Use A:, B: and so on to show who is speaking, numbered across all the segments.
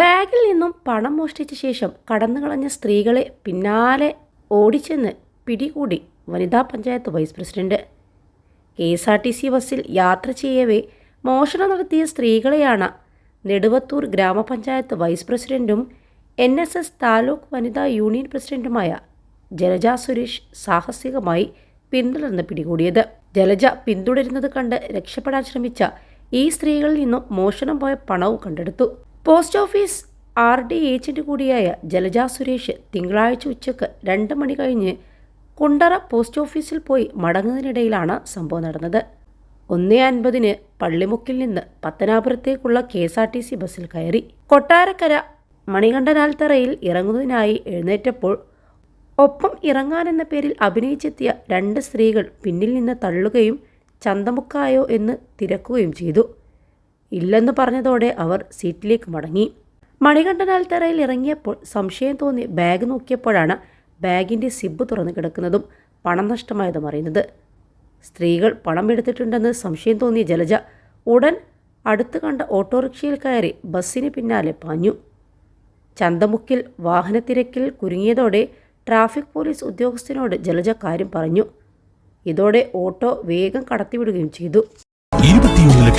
A: ബാഗിൽ നിന്നും പണം മോഷ്ടിച്ച ശേഷം കടന്നു കളഞ്ഞ സ്ത്രീകളെ പിന്നാലെ ഓടിച്ചെന്ന് പിടികൂടി വനിതാ panchayat vice president. K S R T C ബസ്സിൽ യാത്ര ചെയ്യവേ മോഷണം നടത്തിയ സ്ത്രീകളെയാണ് നെടുവത്തൂർ ഗ്രാമപഞ്ചായത്ത് വൈസ് പ്രസിഡന്റും എൻ എസ് എസ് താലൂക്ക് വനിതാ യൂണിയൻ പ്രസിഡന്റുമായ ജലജ സുരേഷ് സാഹസികമായി പിന്തുടർന്ന് പിടികൂടിയത്. ജലജ പിന്തുടരുന്നത് കണ്ട് രക്ഷപ്പെടാൻ ശ്രമിച്ച ഈ സ്ത്രീകളിൽ നിന്നും മോഷണം പോയ പണവും കണ്ടെടുത്തു. Post office R D agent കൂടിയായ ജലജ സുരേഷ് തിങ്കളാഴ്ച ഉച്ചയ്ക്ക് രണ്ട് മണി കഴിഞ്ഞ് കുണ്ടറ പോസ്റ്റ് ഓഫീസിൽ പോയി മടങ്ങുന്നതിനിടയിലാണ് സംഭവം നടന്നത്. ഒന്നേ അൻപതിന് പള്ളിമുക്കിൽ നിന്ന് പത്തനാപുരത്തേക്കുള്ള K S R T C ബസ്സിൽ കയറി. കൊട്ടാരക്കര മണികണ്ഠനാൽത്തറയിൽ ഇറങ്ങുന്നതിനായി എഴുന്നേറ്റപ്പോൾ ഒപ്പം ഇറങ്ങാനെന്ന പേരിൽ അഭിനയിച്ചെത്തിയ രണ്ട് സ്ത്രീകൾ പിന്നിൽ നിന്ന് തള്ളുകയും ചന്തമുക്കായോ എന്ന് തിരക്കുകയും ചെയ്തു. ഇല്ലെന്ന് പറഞ്ഞതോടെ അവർ സീറ്റിലേക്ക് മടങ്ങി. മണികണ്ഠനാൽത്തറയിൽ ഇറങ്ങിയപ്പോൾ സംശയം തോന്നി ബാഗ് നോക്കിയപ്പോഴാണ് ബാഗിന്റെ സിബ് തുറന്നു കിടക്കുന്നതും പണം നഷ്ടമായതും അറിയുന്നത്. സ്ത്രീകൾ പണം എടുത്തിട്ടുണ്ടെന്ന് സംശയം തോന്നിയ ജലജ ഉടൻ അടുത്ത് കണ്ട ഓട്ടോറിക്ഷയിൽ കയറി ബസ്സിന് പിന്നാലെ പാഞ്ഞു. ചന്തമുക്കിൽ വാഹനത്തിരക്കിൽ കുരുങ്ങിയതോടെ ട്രാഫിക് പോലീസ് ഉദ്യോഗസ്ഥനോട് ജലജ കാര്യം പറഞ്ഞു. ഇതോടെ ഓട്ടോ വേഗം കടത്തിവിടുകയും ചെയ്തു.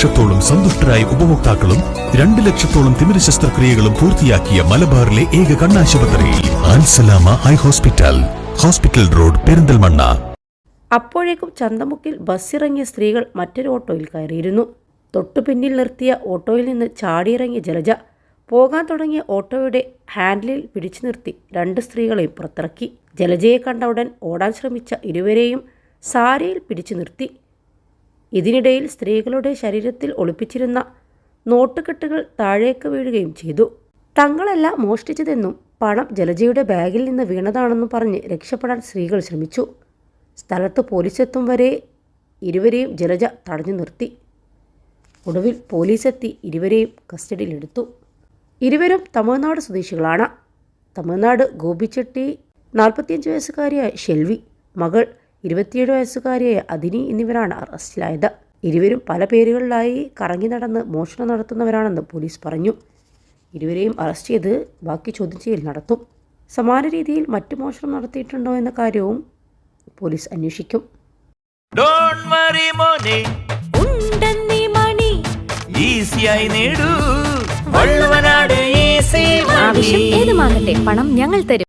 B: ലക്ഷത്തോളം സന്തുഷ്ടരായ ഉപഭോക്താക്കളും രണ്ട് ലക്ഷത്തോളം തിമിര ശസ്ത്രക്രിയകളും പൂർത്തിയാക്കിയ മലബാറിലെ ഏക കണ്ണാശുപത്രി Alsalama eye hospital hospital road Perinthalmanna.
A: അപ്പോഴേക്കും ചന്തമുക്കിൽ ബസ്സിറങ്ങിയ സ്ത്രീകൾ മറ്റൊരു ഓട്ടോയിൽ കയറിയിരുന്നു. തൊട്ടു പിന്നിൽ നിർത്തിയ ഓട്ടോയിൽ നിന്ന് ചാടിയിറങ്ങിയ ജലജ പോകാൻ തുടങ്ങിയ ഓട്ടോയുടെ ഹാൻഡിലിൽ പിടിച്ചു നിർത്തി രണ്ട് സ്ത്രീകളെയും പുറത്തിറക്കി. ജലജയെ കണ്ട ഉടൻ ഓടാൻ ശ്രമിച്ച ഇരുവരെയും സാരയിൽ പിടിച്ചു നിർത്തി. ഇതിനിടയിൽ സ്ത്രീകളുടെ ശരീരത്തിൽ ഒളിപ്പിച്ചിരുന്ന നോട്ടുകെട്ടുകൾ താഴേക്ക് വീഴുകയും ചെയ്തു. തങ്ങളല്ല മോഷ്ടിച്ചതെന്നും പണം ജലജയുടെ ബാഗിൽ നിന്ന് വീണതാണെന്നും പറഞ്ഞ് രക്ഷപ്പെടാൻ സ്ത്രീകൾ ശ്രമിച്ചു. സ്ഥലത്ത് പോലീസെത്തും വരെ ഇരുവരെയും ജലജ തടഞ്ഞു നിർത്തി. ഒടുവിൽ പോലീസെത്തി ഇരുവരെയും കസ്റ്റഡിയിലെടുത്തു. ഇരുവരും തമിഴ്നാട് സ്വദേശികളാണ്. തമിഴ്നാട് ഗോപിച്ചെട്ടി നാൽപ്പത്തിയഞ്ച് വയസ്സുകാരിയായ ഷെൽവി മകൾ ഇരുപത്തിയേഴ് വയസ്സുകാരിയായ അദിനി എന്നിവരാണ് അറസ്റ്റിലായത്. ഇരുവരും പല പേരുകളിലായി കറങ്ങി നടന്ന് മോഷണം നടത്തുന്നവരാണെന്ന് പോലീസ് പറഞ്ഞു. ഇരുവരെയും അറസ്റ്റ് ചെയ്ത് ബാക്കി ചോദ്യം ചെയ്യൽ നടത്തും. സമാന രീതിയിൽ മറ്റു മോഷണം നടത്തിയിട്ടുണ്ടോ എന്ന കാര്യവും പോലീസ് അന്വേഷിക്കും.
C: ഡോണ്ട് വറി മോനെ.
D: ഉണ്ടെന്നീ മണി.
C: ഈസിയായി നേടൂ. വള്ളുവനാട് ഈസി
D: ആവശ്യം ഏതുമാകട്ടെ പണം ഞങ്ങൾ തരും.